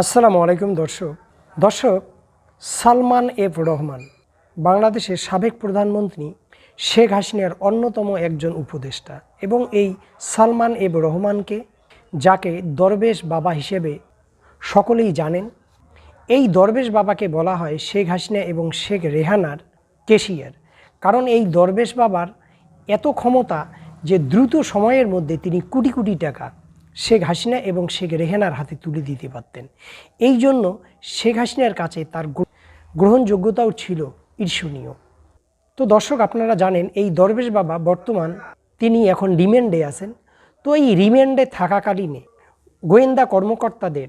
আসসালামু আলাইকুম দর্শক। দর্শক, সালমান এফ রহমান, বাংলাদেশের সাবেক প্রধানমন্ত্রী শেখ হাসিনার অন্যতম একজন উপদেষ্টা এবং এই সালমান এফ রহমানকে, যাকে দরবেশ বাবা হিসেবে সকলেই জানেন, এই দরবেশ বাবাকে বলা হয় শেখ হাসিনা এবং শেখ রেহানার কেশিয়ার কারণ এই দরবেশ বাবার এত ক্ষমতা যে দ্রুত সময়ের মধ্যে তিনি কোটি কোটি টাকা শেখ হাসিনা এবং শেখ রেহেনার হাতে তুলে দিতে পারতেন। এই জন্য শেখ হাসিনার কাছে তার গ্রহণযোগ্যতাও ছিল ঈর্ষণীয়। তো দর্শক, আপনারা জানেন, এই দরবেশ বাবা বর্তমান তিনি এখন রিমান্ডে আছেন। তো এই রিমান্ডে থাকাকালীনে গোয়েন্দা কর্মকর্তাদের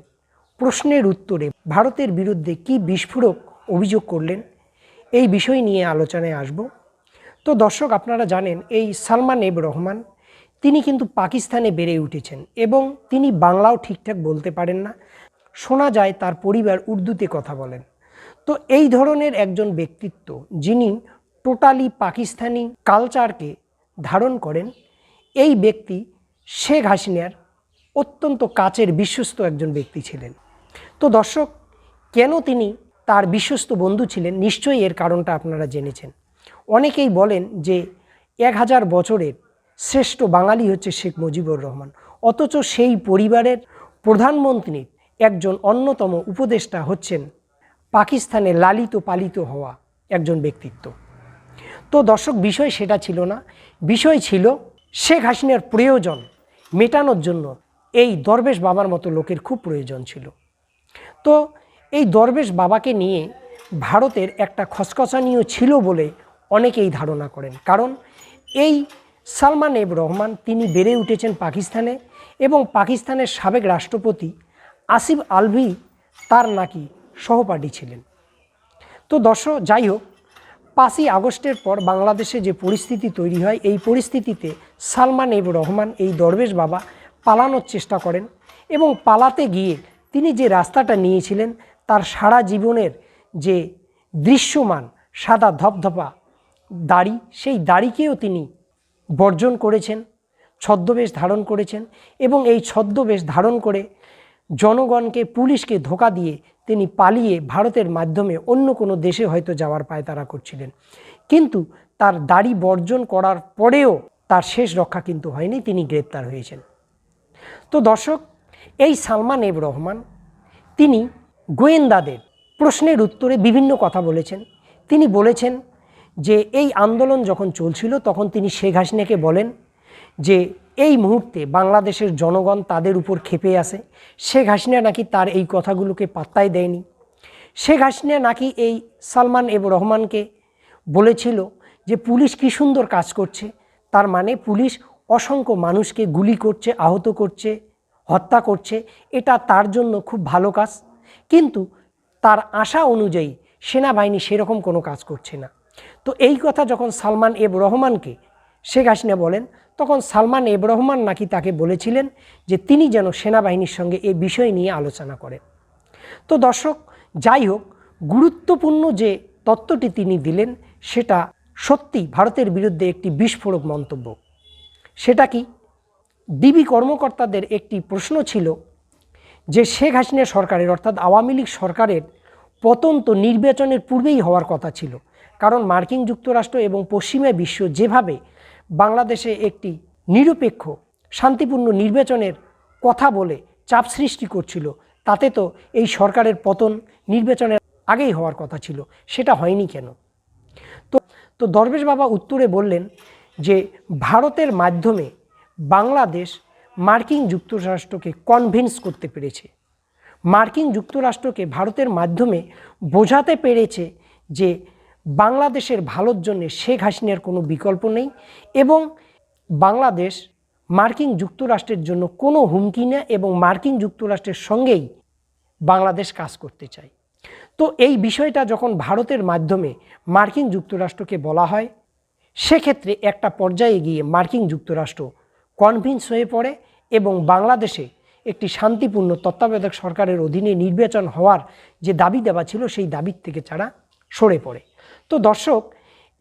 প্রশ্নের উত্তরে ভারতের বিরুদ্ধে কি বিস্ফোরক অভিযোগ করলেন, এই বিষয় নিয়ে আলোচনায় আসব। তো দর্শক, আপনারা জানেন, এই সালমান এব রহমান তিনি কিন্তু পাকিস্তানে বেড়ে উঠেছেন এবং তিনি বাংলাও ঠিকঠাক বলতে পারেন না। শোনা যায় তার পরিবার উর্দুতে কথা বলেন। তো এই ধরনের একজন ব্যক্তিত্ব যিনি টোটালি পাকিস্তানি কালচারকে ধারণ করেন, এই ব্যক্তি শেখ হাসিনার অত্যন্ত কাছের বিশ্বস্ত একজন ব্যক্তি ছিলেন। তো দর্শক, কেন তিনি তার বিশ্বস্ত বন্ধু ছিলেন নিশ্চয়ই এর কারণটা আপনারা জেনেছেন। অনেকেই বলেন যে এক হাজার বছরের শ্রেষ্ঠ বাঙালি হচ্ছে শেখ মুজিবুর রহমান। অথচ সেই পরিবারের প্রধানমন্ত্রীর একজন অন্যতম উপদেষ্টা হচ্ছেন পাকিস্তানে লালিত পালিত হওয়া একজন ব্যক্তিত্ব। তো দর্শক, বিষয় সেটা ছিল না। বিষয় ছিল শেখ হাসিনার প্রয়োজন মেটানোর জন্য। এই দরবেশ বাবার মতো লোকের খুব প্রয়োজন ছিল। তো এই দরবেশ বাবাকে নিয়ে ভারতের একটা খসখসানিও ছিল বলে অনেকেই ধারণা করেন। কারণ এই সালমান এব রহমান, তিনি বেড়ে উঠেছেন পাকিস্তানে এবং পাকিস্তানের সাবেক রাষ্ট্রপতি আসিফ আলভি তার নাকি সহপাঠী ছিলেন। তো দর্শক, যাই হোক, পাঁচই আগস্টের পর বাংলাদেশে যে পরিস্থিতি তৈরি হয়, এই পরিস্থিতিতে সালমান এব রহমান, এই দরবেশ বাবা পালানোর চেষ্টা করেন এবং পালাতে গিয়ে তিনি যে রাস্তাটা নিয়েছিলেন, তার সারা জীবনের যে দৃশ্যমান সাদা ধপধপা দাড়ি, সেই দাড়িকেও তিনি বর্জন করেছেন, ছদ্মবেশ ধারণ করেছেন এবং এই ছদ্মবেশ ধারণ করে জনগণকে, পুলিশকে ধোকা দিয়ে তিনি পালিয়ে ভারতের মাধ্যমে অন্য কোনো দেশে হয়তো যাওয়ার পায়তারা করছিলেন। কিন্তু তার দাড়ি বর্জন করার পরেও তার শেষ রক্ষা কিন্তু হয়নি, তিনি গ্রেপ্তার হয়েছেন। তো দর্শক, এই সালমান এব রহমান, তিনি গোয়েন্দাদের প্রশ্নের উত্তরে বিভিন্ন কথা বলেছেন। তিনি বলেছেন যে এই আন্দোলন যখন চলছিল, তখন তিনি শেখ হাসিনাকে বলেন যে, এই মুহূর্তে বাংলাদেশের জনগণ তাদের উপর ক্ষেপে আছে। শেখ হাসিনা নাকি তার এই কথাগুলোকে পাত্তাই দেয়নি। শেখ হাসিনা নাকি এই সালমান এব রহমানকে বলেছিল যে, পুলিশ কী সুন্দর কাজ করছে। তার মানে পুলিশ অসংখ্য মানুষকে গুলি করছে, আহত করছে, হত্যা করছে। এটা তার জন্য খুব ভালো কাজ। কিন্তু তার আশা অনুযায়ী সেনাবাহিনী সেরকম কোনো কাজ করছে না। তো এই কথা যখন সালমান এব রহমানকে শেখ হাসিনা বলেন, তখন সালমান এব রহমান নাকি তাকে বলেছিলেন যে তিনি যেন সেনাবাহিনীর সঙ্গে এই বিষয় নিয়ে আলোচনা করেন। তো দর্শক, যাই হোক, গুরুত্বপূর্ণ যে তত্ত্বটি তিনি দিলেন, সেটা সত্যি ভারতের বিরুদ্ধে একটি বিস্ফোরক মন্তব্য। সেটা কি? ডিবি কর্মকর্তাদের একটি প্রশ্ন ছিল যে শেখ হাসিনা সরকারের, অর্থাৎ আওয়ামী লীগ সরকারের পতন তো নির্বাচনের পূর্বেই হওয়ার কথা ছিল। কারণ মার্কিন যুক্তরাষ্ট্র এবং পশ্চিমা বিশ্ব যেভাবে বাংলাদেশে একটি নিরপেক্ষ, শান্তিপূর্ণ নির্বাচনের কথা বলে চাপ সৃষ্টি করছিল, তাতে তো এই সরকারের পতন নির্বাচনের আগেই হওয়ার কথা ছিল, সেটা হয়নি কেন? তো তো দরবেশ বাবা উত্তরে বললেন যে, ভারতের মাধ্যমে বাংলাদেশ মার্কিন যুক্তরাষ্ট্রকে কনভিন্স করতে পেরেছে। মার্কিন যুক্তরাষ্ট্রকে ভারতের মাধ্যমে বোঝাতে পেরেছে যে বাংলাদেশের ভালোর জন্য শেখ হাসিনার কোনো বিকল্প নেই এবং বাংলাদেশ মার্কিন যুক্তরাষ্ট্রের জন্য কোনো হুমকি না এবং মার্কিন যুক্তরাষ্ট্রের সঙ্গেই বাংলাদেশ কাজ করতে চায়। তো এই বিষয়টা যখন ভারতের মাধ্যমে মার্কিন যুক্তরাষ্ট্রকে বলা হয়, সেক্ষেত্রে একটা পর্যায়ে গিয়ে মার্কিন যুক্তরাষ্ট্র কনভিন্স হয়ে পড়ে এবং বাংলাদেশে একটি শান্তিপূর্ণ তত্ত্বাবধায়ক সরকারের অধীনে নির্বাচন হওয়ার যে দাবি দেওয়া ছিল, সেই দাবির থেকে তারা সরে পড়ে। তো দর্শক,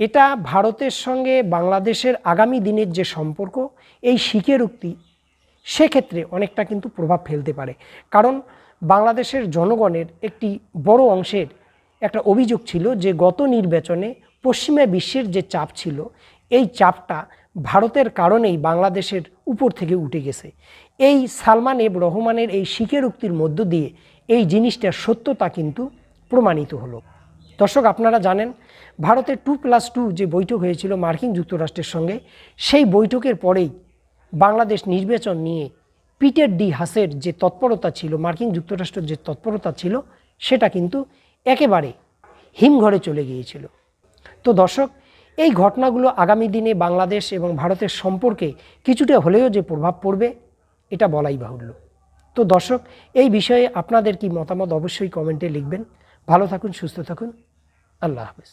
এটা ভারতের সঙ্গে বাংলাদেশের আগামী দিনের যে সম্পর্ক, এই শিখের উক্তি, সেক্ষেত্রে অনেকটা কিন্তু প্রভাব ফেলতে পারে। কারণ বাংলাদেশের জনগণের একটি বড় অংশের একটা অভিযোগ ছিল যে, গত নির্বাচনে পশ্চিমা বিশ্বের যে চাপ ছিল, এই চাপটা ভারতের কারণেই বাংলাদেশের উপর থেকে উঠে গেছে। এই সালমান এব রহমানের এই স্বীকারোক্তির মধ্য দিয়ে এই জিনিসটার সত্যতা কিন্তু প্রমাণিত হলো। দর্শক, আপনারা জানেন ভারতের টু প্লাস টু যে বৈঠক হয়েছিল মার্কিন যুক্তরাষ্ট্রের সঙ্গে, সেই বৈঠকের পরেই বাংলাদেশ নির্বাচন নিয়ে পিটার ডি হাসের যে তৎপরতা ছিল, মার্কিন যুক্তরাষ্ট্রের যে তৎপরতা ছিল, সেটা কিন্তু একেবারে হিমঘরে চলে গিয়েছিল। তো দর্শক, এই ঘটনাগুলো আগামী দিনে বাংলাদেশ এবং ভারতের সম্পর্কে কিছুটা হলেও যে প্রভাব পড়বে, এটা বলাই বাহুল্য। তো দর্শক, এই বিষয়ে আপনাদের কি মতামত অবশ্যই কমেন্টে লিখবেন। ভালো থাকুন, সুস্থ থাকুন। আল্লাহ হাফেজ।